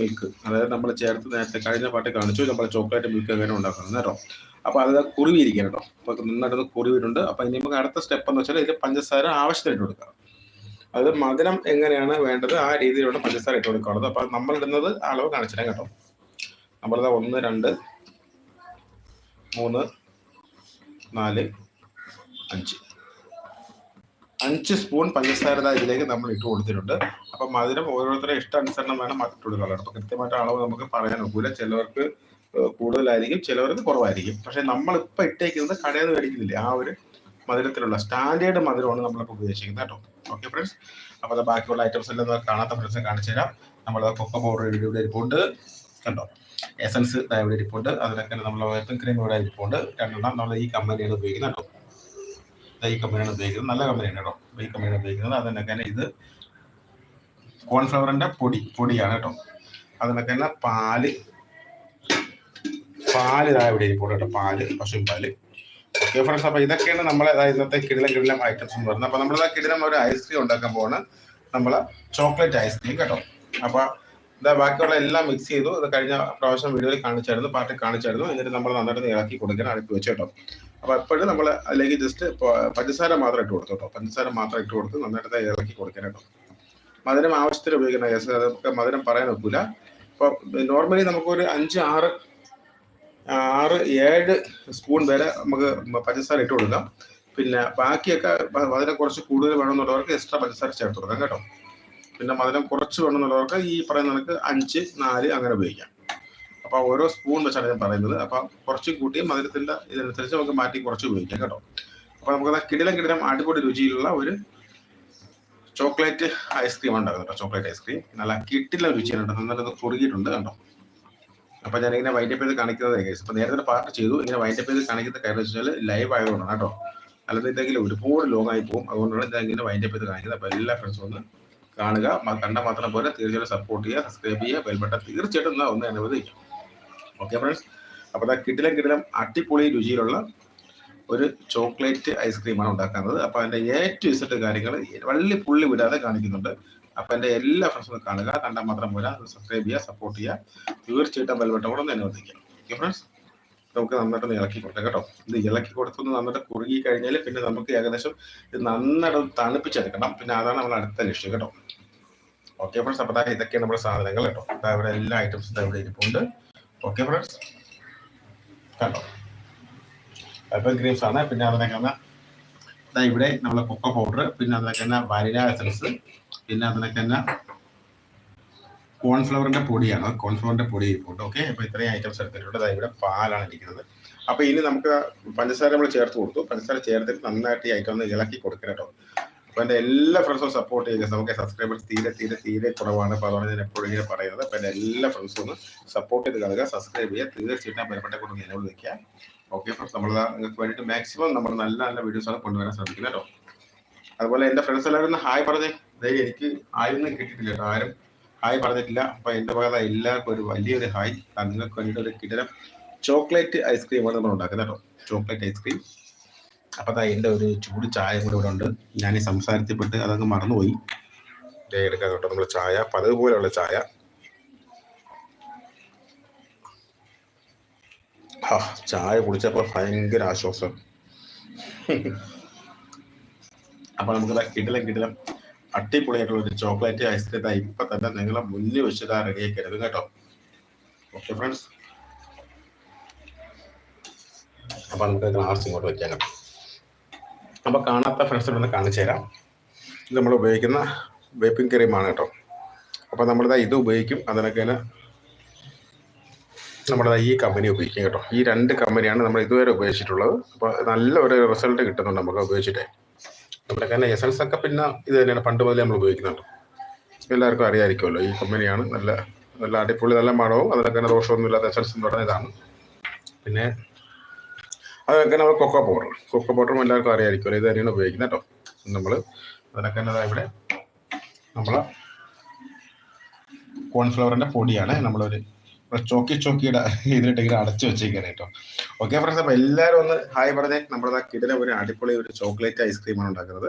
Milk അതായത് നമ്മൾ ചേർത്ത് നേരത്തെ കഴിഞ്ഞ പാട്ട് കാണിച്ചു നമ്മൾ ചോക്ലേറ്റ് മിൽക്ക് എങ്ങനെ ഉണ്ടാക്കണം കേട്ടോ. അപ്പോൾ അത് കുറുവിയിരിക്കണം കേട്ടോ. അപ്പോൾ നന്നായിട്ട് കുറുവിയിട്ടുണ്ട് അപ്പോൾ ഇനി നമുക്ക് അടുത്ത സ്റ്റെപ്പ് എന്ന് വെച്ചാൽ ഇതിൽ പഞ്ചസാര ആവശ്യത്തിനിട്ട് കൊടുക്കുക അത് മധുരം എങ്ങനെയാണ് വേണ്ടത് ആ രീതിയിലുള്ള പഞ്ചസാര ഇട്ട് കൊടുക്കുന്നത് അപ്പോൾ നമ്മൾ ഇടുന്നത് അളവ് കാണിച്ചിടാം കേട്ടോ. നമ്മളിതാ ഒന്ന് രണ്ട് മൂന്ന് നാല് അഞ്ച്. അഞ്ച് സ്പൂൺ പഞ്ചസാര ഇതിലേക്ക് നമ്മൾ ഇട്ട് കൊടുത്തിട്ടുണ്ട്. അപ്പം മധുരം ഓരോരുത്തരുടെ ഇഷ്ടാനുസരണം വേണം ഇട്ട് കൊടുക്കാനുള്ളത് അപ്പം കൃത്യമായിട്ട് അളവ് നമുക്ക് പറയാൻ ഒക്കില്ല ചിലവർക്ക് കൂടുതലായിരിക്കും ചിലവർക്ക് കുറവായിരിക്കും. പക്ഷെ നമ്മളിപ്പോൾ ഇട്ടേക്കുന്നത് കടയിൽ നിന്ന് മേടിക്കുന്നില്ല? ആ ഒരു മധുരത്തിലുള്ള സ്റ്റാൻഡേർഡ് മധുരമാണ് നമ്മളിപ്പോൾ ഉപയോഗിക്കുന്നത് കേട്ടോ. Okay friends? അപ്പോൾ ബാക്കിയുള്ള ഐറ്റംസ് എല്ലാം കാണാത്ത ഫ്രണ്ട്സ് കാണിച്ചു തരാം. നമ്മൾ കൊക്ക പൗഡർ ഇവിടെ ഇരിപ്പുണ്ട്. കണ്ടോ? എസൻസ് ഇവിടെ ഇരിപ്പുണ്ട്. അതിനൊക്കെ നമ്മൾ വെപ്പൻ ക്രീം ഇവിടെ ഇരിപ്പുണ്ട്. രണ്ടെണ്ണം നമ്മൾ ഈ കമ്പനിയാണ് ഉപയോഗിക്കുന്നത് കേട്ടോ. ഈ കമ്പനിയാണ് ഉപയോഗിക്കുന്നത് നല്ല കമ്പനിയാണ് കേട്ടോ. ഈ കമ്പനിയാണ് ഉപയോഗിക്കുന്നത് അതിനൊക്കെ ഇത് കോൺഫ്ലവറിന്റെ പൊടി പൊടിയാണ് കേട്ടോ. അതിനൊക്കെ തന്നെ പാൽ പാൽ ഇതാ ഇവിടെ ഇരിപ്പുണ്ട് കേട്ടോ പാൽ പശു പാൽ. ഓക്കെ ഫ്രണ്ട്സ് അപ്പൊ ഇതൊക്കെയാണ് നമ്മളെ ഇന്നത്തെ കിടിലം കിടിലം ഐറ്റംസ് എന്ന് പറയുന്നത്. അപ്പൊ നമ്മൾ കിടിലം ഒരു ഐസ്ക്രീം ഉണ്ടാക്കാൻ പോവാണ്. നമ്മളെ ചോക്ലേറ്റ് ഐസ്ക്രീം കേട്ടോ. അപ്പൊ ഇതാ ബാക്കിയുള്ള എല്ലാം മിക്സ് ചെയ്തു. ഇത് കഴിഞ്ഞ പ്രാവശ്യം വീഡിയോയിൽ കാണിച്ചായിരുന്നു പാർട്ടി കാണിച്ചായിരുന്നു. എന്നിട്ട് നമ്മൾ നന്നായിട്ട് ഇളക്കി കൊടുക്കണം അടുപ്പ് വെച്ച് കേട്ടോ. അപ്പൊ എപ്പോഴും നമ്മൾ അതിലേക്ക് ജസ്റ്റ് പഞ്ചസാര മാത്രം ഇട്ട് കൊടുത്തു കേട്ടോ. പഞ്ചസാര മാത്രം ഇട്ട് കൊടുത്ത് നന്നായിട്ട് ഇളക്കി കൊടുക്കണം കേട്ടോ. മധുരം ആവശ്യത്തിന് ഉപയോഗിക്കണം. യെസ് അത് നമുക്ക് മധുരം പറയാൻ ഒക്കില്ല അപ്പൊ നോർമലി നമുക്കൊരു അഞ്ച് ആറ് ആറ് ഏഴ് സ്പൂൺ വരെ നമുക്ക് പഞ്ചസാര ഇട്ട് കൊടുക്കാം. പിന്നെ ബാക്കിയൊക്കെ മധുരം കുറച്ച് കൂടുതൽ വേണമെന്നുള്ളവർക്ക് എക്സ്ട്രാ പഞ്ചസാര ചേർത്ത് കൊടുക്കാം കേട്ടോ. പിന്നെ മധുരം കുറച്ച് വേണമെന്നുള്ളവർക്ക് ഈ പറയുന്ന കണക്ക് അഞ്ച് നാല് അങ്ങനെ ഉപയോഗിക്കാം. അപ്പൊ ഓരോ സ്പൂൺ വെച്ചാണ് ഞാൻ പറയുന്നത്. അപ്പൊ കുറച്ച് കൂട്ടി മധുരത്തിന്റെ ഇതനുസരിച്ച് നമുക്ക് മാറ്റി കുറച്ച് ഉപയോഗിക്കാം കേട്ടോ. അപ്പൊ നമുക്ക് കിടിലം കിടിലം അടിപൊളി രുചിയിലുള്ള ഒരു ചോക്ലേറ്റ് ഐസ്ക്രീം ഉണ്ടായിരുന്നു കേട്ടോ ചോക്ലേറ്റ് ഐസ്ക്രീം. നല്ല കിട്ടില്ല രുചിയാണ് കേട്ടോ നന്നായിട്ട് കുറുകിയിട്ടുണ്ട് കേട്ടോ അപ്പൊ ഞാൻ ഇങ്ങനെ വൈൻഡപ്പ് ചെയ്ത് കാണിക്കുന്നത് കേസ് നേരത്തെ പാർട്ട് ചെയ്തു ഇങ്ങനെ വൈൻഡപ്പ് ചെയ്ത് കാണിക്കുന്ന കാര്യം വെച്ചാൽ ലൈവ് ആയതുകൊണ്ടാണ് കേട്ടോ. അല്ലാതെ ഇതെങ്കിലും ഒരുപാട് ലോങ് ആയി പോകും. അതുകൊണ്ടാണ് ഞാൻ ഇങ്ങനെ വൈൻഡപ്പ് ചെയ്ത് കാണിക്കുന്നത്. അപ്പൊ എല്ലാ ഫ്രണ്ട്സും ഒന്ന് കാണുക. കണ്ട മാത്രം പോലെ തീർച്ചയായിട്ടും സപ്പോർട്ട് ചെയ്യുക സബ്സ്ക്രൈബ് ചെയ്യുക ബെൽബട്ടൺ തീർച്ചയായിട്ടും ഒന്ന് അനുവദിക്കും ഓക്കെ ഫ്രണ്ട്സ് അപ്പോൾ അതാ കിടിലം കിടിലം അടിപൊളി രുചിയിലുള്ള ഒരു ചോക്ലേറ്റ് ഐസ്ക്രീമാണ് ഉണ്ടാക്കുന്നത്. അപ്പോൾ അതിന്റെ എ ടു കാര്യങ്ങൾ വള്ളി പുള്ളി വിടാതെ കാണിക്കുന്നുണ്ട്. അപ്പോൾ എന്റെ എല്ലാ ഫ്രണ്ട്സും കാണുക. കണ്ടാൽ മാത്രം പോരാ. സബ്സ്ക്രൈബ് ചെയ്യുക സപ്പോർട്ട് ചെയ്യുക. തീർച്ചയായിട്ടും ബെൽബട്ടൺ കൂടെ ഒന്ന് അനുവദിക്കാം. ഓക്കെ ഫ്രണ്ട്സ് നമുക്ക് നന്നായിട്ട് ഇളക്കി കൊടുക്കാം കേട്ടോ. ഇത് ഇളക്കി കൊടുത്തൊന്ന് നന്നായിട്ട് കുറുകി കഴിഞ്ഞാൽ പിന്നെ നമുക്ക് ഏകദേശം ഇത് നന്നായിട്ട് ഒന്ന് തണുപ്പിച്ചെടുക്കണം. പിന്നെ അതാണ് നമ്മൾ അടുത്ത ലക്ഷ്യം കേട്ടോ. ഓക്കെ ഫ്രണ്ട്സ് അപ്പോൾ ദാ ഇതൊക്കെയാണ് നമ്മുടെ സാധനങ്ങൾ കേട്ടോ. ദാ ഇവിടെ എല്ലാ ഐറ്റംസും ഇവിടെ ഇരിപ്പുണ്ട്. ഓക്കെ ഫ്രണ്ട്സ് കണ്ടോ? അപ്പം ക്രീംസ് ആണ്. പിന്നെ അതിനൊക്കെ ഇതാ ഇവിടെ നമ്മളെ കൊക്ക പൗഡർ പിന്നെ അതിനൊക്കെ തന്നെ വനില എസൻസ് പിന്നെ അതിനൊക്കെ തന്നെ കോൺഫ്ലവറിന്റെ പൊടിയാണ്. കോൺഫ്ലവറിന്റെ പൊടി ഇരിപ്പുണ്ട്. ഓക്കെ അപ്പൊ ഇത്രയും ഐറ്റംസ് എടുത്തിട്ടുണ്ട്. അതായത് ഇവിടെ പാലാണ് ഇരിക്കുന്നത്. അപ്പൊ ഇനി നമുക്ക് പഞ്ചസാര നമ്മൾ ചേർത്ത് കൊടുത്തു. പഞ്ചസാര ചേർത്തിട്ട് നന്നായിട്ട് ഈ ഐറ്റം ഒന്ന് ഇളക്കി കൊടുക്കണം കേട്ടോ. അപ്പൊ എന്റെ എല്ലാ ഫ്രണ്ട്സും സപ്പോർട്ട് ചെയ്യുക. നമുക്ക് സബ്സ്ക്രൈബേഴ്സ് തീരെ തീരെ തീരെ കുറവാണ്. അപ്പൊ അതുകൊണ്ട് ഞാൻ എപ്പോഴും ഇങ്ങനെ പറയുന്നത്. അപ്പൊ എന്റെ എല്ലാ ഫ്രണ്ട്സും ഒന്ന് സപ്പോർട്ട് ചെയ്ത് കാണുക സബ്സ്ക്രൈബ് ചെയ്യുക. തീർച്ചയായിട്ടും ബലപ്പെട്ട കൊണ്ട് നിലവിൽ നിൽക്കുക ഓക്കെ ഫ്രണ്ട്സ് നമ്മൾ നിങ്ങൾക്ക് വേണ്ടിയിട്ട് മാക്സിമം നമ്മൾ നല്ല നല്ല വീഡിയോസ് ആണ് കൊണ്ടുവരാൻ ശ്രമിക്കുന്നത് കേട്ടോ. അതുപോലെ എന്റെ ഫ്രണ്ട്സ് എല്ലാവരും ഒന്ന് ഹായ് പറഞ്ഞേ. ദേ എനിക്ക് ആയൊന്നും കിട്ടിയിട്ടില്ല കേട്ടോ. ആരും ഹായ് പറഞ്ഞിട്ടില്ല. അപ്പൊ എന്റെ ഭാഗത്ത് എല്ലാവർക്കും ഒരു വലിയൊരു ഹായ്. നിങ്ങൾക്ക് വേണ്ടിയിട്ട് ഒരു കിടരം ചോക്ലേറ്റ് ഐസ്ക്രീമാണ് നമ്മൾ ഉണ്ടാക്കുന്നത് കേട്ടോ. Chocolate ice cream. അപ്പൊ അതാ എന്റെ ഒരു ചൂട് ചായ കൂടെ ഇവിടെ ഉണ്ട്. ഞാൻ ഈ സംസാരത്തിൽപ്പെട്ട് അതങ്ങ് മറന്നുപോയി. ദേ എടുക്കാം കേട്ടോ. നമ്മൾ ചായ പതിവ് പോലെയുള്ള ചായ. ആ ചായ കുടിച്ചപ്പോൾ ഭയങ്കര ആശ്വാസം. അപ്പൊ നമുക്ക് കിടിലം കിടിലം അടിപൊളിയായിട്ടുള്ള ഒരു ചോക്ലേറ്റ് ഐസ്ക്രീം ഇപ്പൊ തന്നെ നിങ്ങളെ മുന്നിൽ വെച്ച് ദാ റെഡിയാക്കി എടുക്കും കേട്ടോ. ഓക്കെ ഫ്രണ്ട്സ് അപ്പൊ നമുക്ക് ഗ്ലാസ് ഇങ്ങോട്ട് കേട്ടോ. അപ്പൊ കാണാത്ത ഫ്രണ്ട്സിനൊന്ന് കാണിച്ചു തരാം. ഇത് നമ്മൾ ഉപയോഗിക്കുന്ന വേപ്പിംഗ് ക്രീമാണ് കേട്ടോ. അപ്പൊ നമ്മളിതാ ഇത് ഉപയോഗിക്കും. അതിനൊക്കെ നമ്മുടെ ഈ കമ്പനി ഉപയോഗിക്കും കേട്ടോ. ഈ രണ്ട് കമ്പനിയാണ് നമ്മൾ ഇതുവരെ ഉപയോഗിച്ചിട്ടുള്ളത്. അപ്പോൾ നല്ല ഒരു റിസൾട്ട് കിട്ടുന്നുണ്ട് നമുക്ക് ഉപയോഗിച്ചിട്ടേ. നമ്മുടെ കാരണം എസൻസ് ഒക്കെ പിന്നെ ഇത് തന്നെയാണ്. പണ്ട് മുതലേ നമ്മൾ ഉപയോഗിക്കുന്നുണ്ട്. എല്ലാവർക്കും അറിയാമായിരിക്കുമല്ലോ ഈ കമ്പനിയാണ് നല്ല നല്ല അടിപൊളി നല്ല മണവും അതിനൊക്കെ തന്നെ ദോഷമൊന്നുമില്ലാത്ത എസൻസ് എന്ന് പറയുന്ന ഇതാണ്. പിന്നെ അതൊക്കെ നമ്മൾ കൊക്കോ പൗഡർ. കൊക്കോ പൗഡറും എല്ലാവർക്കും അറിയാമായിരിക്കുമല്ലോ ഇത് തന്നെയാണ് ഉപയോഗിക്കുന്നത് കേട്ടോ. നമ്മൾ അതിനൊക്കെ തന്നെ ഇവിടെ നമ്മൾ കോൺഫ്ലവറിന്റെ പൊടിയാണ് നമ്മളൊരു ചോക്കി ചോക്കിയുടെ ഇതിലിട്ട് ഇങ്ങനെ അടച്ചു വെച്ചേക്കാണ് കേട്ടോ. ഓക്കെ ഫ്രണ്ട്സ് അപ്പൊ എല്ലാവരും ഒന്ന് ഹായ് പറഞ്ഞേ. നമ്മുടെ കിടില ഒരു അടിപൊളി ഒരു ചോക്ലേറ്റ് ഐസ്ക്രീമാണ് ഉണ്ടാക്കുന്നത്.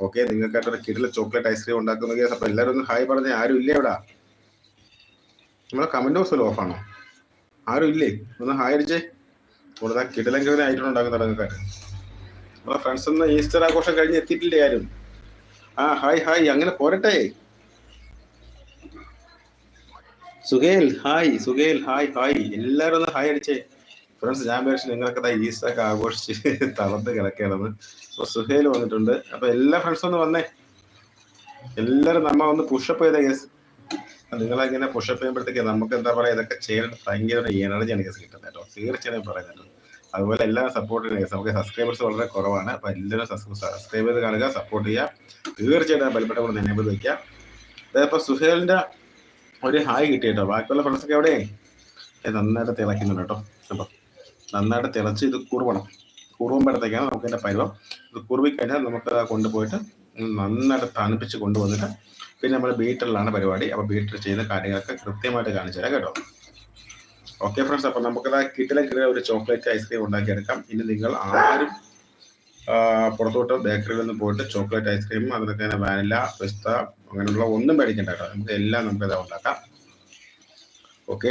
ഓക്കെ നിങ്ങൾക്കായിട്ട് ഒരു കിടില ചോക്ലേറ്റ് ഐസ്ക്രീം ഉണ്ടാക്കുന്ന അപ്പൊ എല്ലാവരും ഒന്ന് ഹായ് പറഞ്ഞേ. ആരും ഇല്ലേ ഇവിടെ? നമ്മളെ കമന്റ് ബോക്സ് ഓഫ് ആണോ? ആരും ഇല്ലേ? ഒന്ന് ഹായ് അടിച്ചേ. കൂടുതൽ കിടലം ആയിട്ടാണ് ഉണ്ടാക്കുന്നത് തുടങ്ങക്കാർ നമ്മളെ ഫ്രണ്ട്സ് ഒന്ന് ഈസ്റ്റർ ആഘോഷം കഴിഞ്ഞ് എത്തിയിട്ടില്ലേ ആരും? ആ ഹായ് ഹായ് അങ്ങനെ പോരട്ടെ. Suhail hi Suhail hi hi എല്ലാരും ഹായ് അടിച്ചേ. ഫ്രണ്ട്സ് ഞാൻ വിചാരിച്ചു നിങ്ങളൊക്കെ ഈസ്റ്റൊക്കെ ആഘോഷിച്ച് തളർന്ന് കിടക്കുകയാണെന്ന്. അപ്പൊ സുഹേൽ വന്നിട്ടുണ്ട്. അപ്പൊ എല്ലാ ഫ്രണ്ട്സും ഒന്ന് വന്നേ. എല്ലാരും നമ്മ ഒന്ന് പുഷപ്പ് ചെയ്ത കേസ് നിങ്ങളിങ്ങനെ പുഷപ്പ് ചെയ്യുമ്പോഴത്തേക്ക് നമുക്ക് എന്താ പറയാ ഇതൊക്കെ ചെയ്യാൻ ഭയങ്കര എനർജിയാണ് കേസ് കിട്ടുന്നത് കേട്ടോ. തീർച്ചയായും പറയുന്നത് അതുപോലെ എല്ലാവരും സപ്പോർട്ട് guys. നമുക്ക് സബ്സ്ക്രൈബേഴ്സ് വളരെ കുറവാണ്. അപ്പൊ എല്ലാവരും സബ്സ്ക്രൈബ് ചെയ്ത് കാണുക സപ്പോർട്ട് ചെയ്യുക. തീർച്ചയായിട്ടും ബലപ്പെട്ട കൂടെ എനേബിൾ വയ്ക്കുക അതായത് സുഹേലിന്റെ ഒരു ഹായ് കിട്ടി കേട്ടോ ബാക്കിയുള്ള ഫ്രണ്ട്സ് ഒക്കെ എവിടെ നന്നായിട്ട് തിളയ്ക്കുന്നുണ്ട് കേട്ടോ. അപ്പൊ നന്നായിട്ട് തിളച്ച് ഇത് കുറുവണം. കുറുവുമ്പോഴത്തേക്കാണ് നമുക്ക് ഇതിന്റെ പരുവം. ഇത് കുറുവി കഴിഞ്ഞാൽ നമുക്ക് കൊണ്ടുപോയിട്ട് നന്നായിട്ട് തണുപ്പിച്ച് കൊണ്ടുവന്നിട്ട് പിന്നെ നമ്മൾ ബീറ്ററിലാണ് പരിപാടി. അപ്പോൾ ബീറ്റർ ചെയ്യുന്ന കാര്യങ്ങളൊക്കെ കൃത്യമായിട്ട് കാണിച്ചു തരാം കേട്ടോ. ഓക്കെ ഫ്രണ്ട്സ് അപ്പൊ നമുക്കത് കിട്ടിലെ കിട്ടിയ ഒരു ചോക്ലേറ്റ് ഐസ്ക്രീം ഉണ്ടാക്കിയെടുക്കാം. ഇനി നിങ്ങൾ ആരും പുറത്തോട്ട് ബേക്കറിയിൽ നിന്ന് പോയിട്ട് ചോക്ലേറ്റ് ഐസ്ക്രീം അതിനൊക്കെ തന്നെ വാനില പിസ്ത അങ്ങനെയുള്ള ഒന്നും മേടിക്കണ്ട കേട്ടോ. നമുക്ക് എല്ലാം നമുക്ക് ഇതാ ഉണ്ടാക്കാം. ഓക്കെ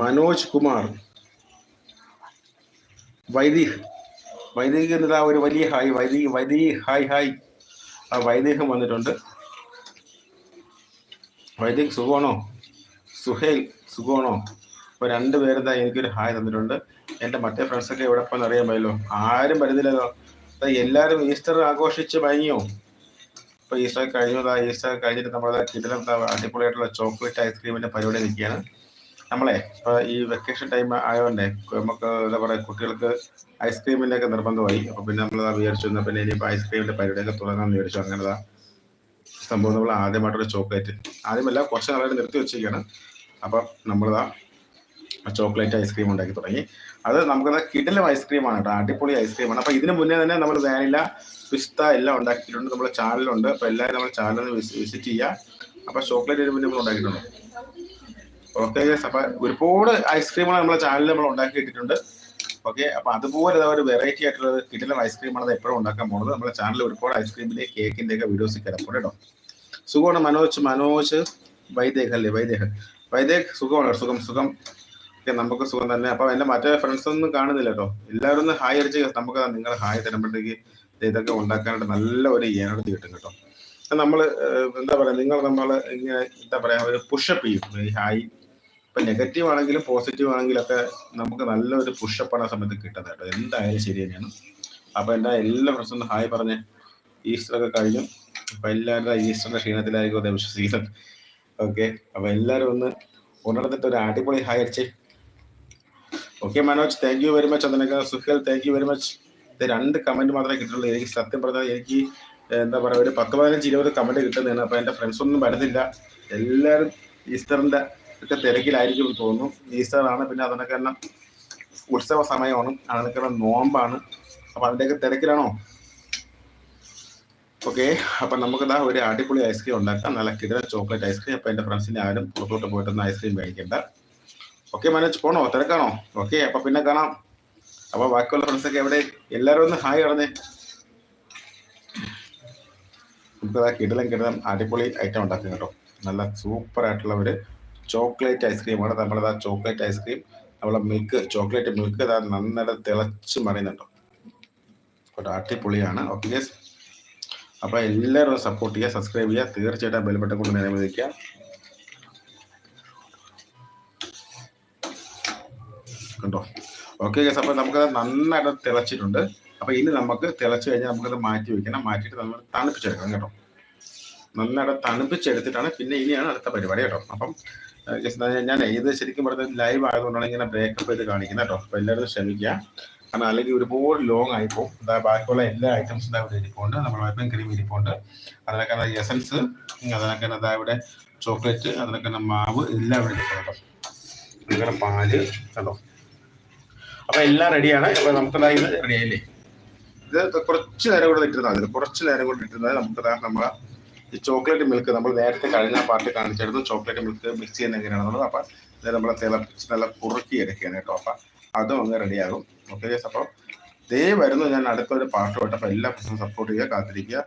മനോജ് കുമാർ. വൈദിക് വൈദിക് എന്നതാ ഒരു വലിയ hi. Vaidik Vaidik hi hi. ആ വൈദേഹം വന്നിട്ടുണ്ട്. വൈദിക് സുഖമാണോ? സുഹേൽ സുഖമാണോ? ഇപ്പൊ തന്നെ എനിക്കൊരു ഹായ് തന്നിട്ടുണ്ട്. എന്റെ മറ്റേ ഫ്രണ്ട്സൊക്കെ എവിടെ പോയെന്ന് അറിയാൻ പറ്റില്ലോ ആരും വരുന്നില്ലല്ലോ. എല്ലാരും ഈസ്റ്റർ ആഘോഷിച്ച് ഭയങ്ങിയോ ഇപ്പൊ ഈസ്റ്റർ കഴിഞ്ഞതാ ഈസ്റ്റർ കഴിഞ്ഞിട്ട് നമ്മളെ കിടിലം അടിപൊളിയായിട്ടുള്ള ചോക്ലേറ്റ് ഐസ്ക്രീമിന്റെ പരിപാടി നിൽക്കുകയാണ്. നമ്മളെ ഇപ്പൊ ഈ വെക്കേഷൻ ടൈം ആയതുകൊണ്ടേ നമുക്ക് എന്താ പറയാ കുട്ടികൾക്ക് ഐസ്ക്രീമിന്റെ ഒക്കെ നിർബന്ധമായി. അപ്പൊ പിന്നെ നമ്മൾ വിചാരിച്ചു എന്നാ പിന്നെ ഇനിയിപ്പോ ഐസ്ക്രീമിന്റെ പരിപാടിയൊക്കെ തുടങ്ങാന്ന് വിചാരിച്ചു. അങ്ങനെതാ സംഭവം നമ്മൾ ആദ്യമായിട്ടൊരു ചോക്ലേറ്റ് ആദ്യമല്ല കുറച്ച് നാളായിട്ട് നിർത്തി വെച്ചിരിക്കുകയാണ്. അപ്പം നമ്മളിതാ ചോക്ലേറ്റ് ഐസ്ക്രീം ഉണ്ടാക്കി തുടങ്ങി. അത് നമുക്ക് കിടലം ഐസ്ക്രീമാണ് കേട്ടോ അടിപൊളി ഐസ്ക്രീമാണ്. അപ്പൊ ഇതിന് മുന്നേ തന്നെ നമ്മൾ വാനില പിസ്ത എല്ലാം ഉണ്ടാക്കിയിട്ടുണ്ട്. നമ്മുടെ ചാനലുണ്ട്. അപ്പൊ എല്ലാവരും നമ്മുടെ ചാനൽ വിസിറ്റ് ചെയ്യുക. അപ്പൊ ചോക്ലേറ്റ് ഇതിന് മുന്നേ നമ്മൾ ഉണ്ടാക്കിയിട്ടുണ്ട്. ഓക്കെ അപ്പൊ ഒരുപാട് ഐസ്ക്രീമുകൾ നമ്മുടെ ചാനലിൽ നമ്മൾ ഉണ്ടാക്കി ഇട്ടിട്ടുണ്ട് ഓക്കെ അപ്പൊ അതുപോലെ ഒരു വെറൈറ്റി ആയിട്ടുള്ള കിടലം ഐസ്ക്രീമാണ് അത് എപ്പോഴും ഉണ്ടാക്കാൻ പോകുന്നത്. നമ്മുടെ ചാനലിൽ ഒരുപാട് ഐസ്ക്രീമിന്റെ കേക്കിന്റെ ഒക്കെ വീഡിയോസ് കിടപ്പുണ്ട് കേട്ടോ. സുഖമാണ് മനോജ്? മനോജ് വൈദേഹ് അല്ലേ വൈദേഹ്. വൈദേഹ് സുഖമാണ്? സുഖം സുഖം. നമുക്ക് സുഖം തന്നെ. അപ്പൊ എന്റെ മറ്റേ ഫ്രണ്ട്സ് ഒന്നും കാണുന്നില്ല കേട്ടോ എല്ലാവരും ഒന്ന് ഹായ് അടിച്ച് നമുക്ക് നിങ്ങൾ ഹായ് തരുമ്പോഴത്തേക്ക് ഇതൊക്കെ ഉണ്ടാക്കാനായിട്ട് നല്ല ഒരു എനർജി കിട്ടും കേട്ടോ. നമ്മൾ എന്താ പറയാ നിങ്ങൾ നമ്മൾ ഇങ്ങനെ എന്താ പറയാ ഒരു പുഷപ്പ് ചെയ്യും. ഹായ് ഇപ്പൊ നെഗറ്റീവ് ആണെങ്കിലും പോസിറ്റീവ് ആണെങ്കിലും ഒക്കെ നമുക്ക് നല്ലൊരു പുഷപ്പ് ആണ് ആ സമയത്ത് കിട്ടുന്നത് കേട്ടോ. എന്തായാലും ശരി തന്നെയാണ്. അപ്പൊ എന്റെ എല്ലാ ഫ്രണ്ട്സും ഹായ് പറഞ്ഞ് ഈസ്റ്റർ ഒക്കെ കഴിഞ്ഞു. അപ്പൊ എല്ലാവരും ഈസ്റ്ററിന്റെ ക്ഷീണത്തിലായിരിക്കും അതേ വിശ്വസിക്കുന്നത്. ഓക്കെ അപ്പൊ എല്ലാവരും ഒന്ന് ഉണർന്നിട്ട് ഒരു അടിപൊളി hi അടിച്ചേ okay Manoj thank you very much അതിനൊക്കെ Suhail thank you very much രണ്ട് കമന്റ് മാത്രമേ കിട്ടുള്ളൂ എനിക്ക് സത്യം പറഞ്ഞാൽ എനിക്ക് എന്താ പറയുക ഒരു പത്ത് പതിനഞ്ച് ഇരുപത് കമന്റ് കിട്ടുന്നതാണ്. അപ്പൊ എന്റെ ഫ്രണ്ട്സ് ഒന്നും വരുന്നില്ല. എല്ലാവരും ഈസ്റ്ററിന്റെ ഒക്കെ തിരക്കിലായിരിക്കും എന്ന് തോന്നുന്നു. ഈസ്റ്റർ ആണ് പിന്നെ അതിനൊക്കെ എല്ലാം ഉത്സവ സമയമാണ്. അതിനൊക്കെ നോമ്പാണ്. അപ്പൊ അതിന്റെയൊക്കെ തിരക്കിലാണോ? ഓക്കെ അപ്പൊ നമുക്ക് ദാ ഒരു അടിപൊളി ഐസ്ക്രീം ഉണ്ടാക്കാം. നല്ല കിടന്ന ചോക്ലേറ്റ് ഐസ്ക്രീം അപ്പൊ എന്റെ ഫ്രണ്ട്സിന്റെ ആരും പുറത്തോട്ട് പോയിട്ടൊന്നും ഐസ്ക്രീം കഴിക്കണ്ട. ഓക്കെ മനോജ് പോണോ? തിരക്കാണോ? ഓക്കെ അപ്പൊ പിന്നെ കാണാം. അപ്പൊ ബാക്കിയുള്ള ഫ്രണ്ട്സ് ഒക്കെ എവിടെ? എല്ലാരും ഒന്ന് ഹായ് നമുക്ക് കിടലം കിടലം അടിപൊളി ഐറ്റം ഉണ്ടാക്കും കേട്ടോ. നല്ല സൂപ്പർ ആയിട്ടുള്ള ഒരു ചോക്ലേറ്റ് ഐസ്ക്രീമാണ് നമ്മളത് ആ ചോക്ലേറ്റ് ഐസ്ക്രീം നമ്മളെ മിൽക്ക് ചോക്ലേറ്റ് മിൽക്ക് ഇതാ നന്നായിട്ട് തിളച്ച് മറിയുന്നുണ്ടോ. ഒരു അടിപൊളിയാണ്. ഓക്കെ അപ്പൊ എല്ലാവരും സപ്പോർട്ട് ചെയ്യുക സബ്സ്ക്രൈബ് ചെയ്യുക. തീർച്ചയായിട്ടും ബെൽബട്ടൺ കൊണ്ട് നേരെ കണ്ടോ ഓക്കെ ഗസ് അപ്പൊ നമുക്കത് നന്നായിട്ട് തിളച്ചിട്ടുണ്ട്. അപ്പൊ ഇനി നമുക്ക് തിളച്ച് കഴിഞ്ഞാൽ നമുക്കത് മാറ്റി വെക്കണം. മാറ്റിയിട്ട് നമ്മൾ തണുപ്പിച്ചെടുക്കണം കേട്ടോ. നന്നായിട്ട് തണുപ്പിച്ചെടുത്തിട്ടാണ് പിന്നെ ഇനിയാണ് അടുത്ത പരിപാടി കേട്ടോ. അപ്പം ഞാൻ- ഇത് ശരിക്കും പറഞ്ഞത് ലൈവ് ആയതുകൊണ്ടാണ് ഇങ്ങനെ ബ്രേക്കപ്പ് ചെയ്ത് കാണിക്കുന്നത് കേട്ടോ. അപ്പൊ എല്ലാവരും ക്ഷമിക്കുക. കാരണം അല്ലെങ്കിൽ ഒരുപാട് ലോങ് ആയിപ്പോ എന്താ ബാക്കിയുള്ള എല്ലാ ഐറ്റംസും ഇതാ ഇവിടെ ഇരിപ്പുണ്ട്. നമ്മൾ വൈപ്പം ക്രീം ഇരിപ്പുണ്ട്. അതിനൊക്കെ എസൻസ് അതിനൊക്കെ എന്താ ഇവിടെ ചോക്ലേറ്റ് അതിനൊക്കെ മാവ് എല്ലാം ഇവിടെ ഇരിപ്പുണ്ട് കേട്ടോ. അതുപോലെ പാൽ കണ്ടോ അപ്പൊ എല്ലാം റെഡിയാണ്. അപ്പൊ നമുക്ക് ഇത് റെഡി ആയില്ലേ? ഇത് കുറച്ച് നേരം കൂടെ ഇട്ടിരുന്നാൽ മതി. കുറച്ച് നേരം കൂടെ ഇട്ടിരുന്നാൽ നമുക്ക് നമ്മളെ ഈ ചോക്ലേറ്റ് മിൽക്ക് നമ്മൾ നേരത്തെ കഴിഞ്ഞ പാർട്ടി കാണിച്ചായിരുന്നു. ചോക്ലേറ്റ് മിൽക്ക് മിക്സ് ചെയ്യുന്ന എങ്ങനെയാണെന്നുള്ളത് അപ്പൊ ഇത് നമ്മളെ തിളപ്പിച്ച് നല്ല കുറുക്കി എടുക്കുകയാണ് കേട്ടോ. അപ്പൊ അതും അങ്ങ് റെഡിയാകും ഓക്കെ അപ്പോൾ ദേ വരുന്നു. ഞാൻ അടുത്തൊരു പാർട്ട് പോയിട്ട് അപ്പൊ എല്ലാ പ്രശ്നം സപ്പോർട്ട് ചെയ്യുക കാത്തിരിക്കുക.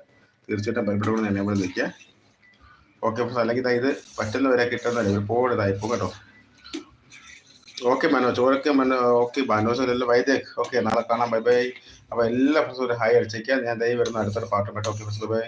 തീർച്ചയായിട്ടും ബൈബിളോട് എന്നെ ഇവിടെ നിൽക്കുക. ഓക്കെ ഫ്രണ്ട്സ് അല്ലെങ്കിൽ ഇതാ പറ്റുന്നവരെ കിട്ടുന്നതല്ല ഒരുപാട് ഇതായിപ്പോ കേട്ടോ. Okay Manoj okay Mano okay Manoj അല്ലല്ലോ വൈദേക് ഓക്കെ നാളെ കാണാം. ബൈ ബൈ അപ്പൊ എല്ലാ ഫ്രണ്ട്സും ഒരു ഹായ് അടിച്ചേക്കാം. ഞാൻ ദൈവം വരുന്ന അടുത്തൊരു പാട്ടും കേട്ടോ ഓക്കെ ഫ്രണ്ട്സ് ബൈ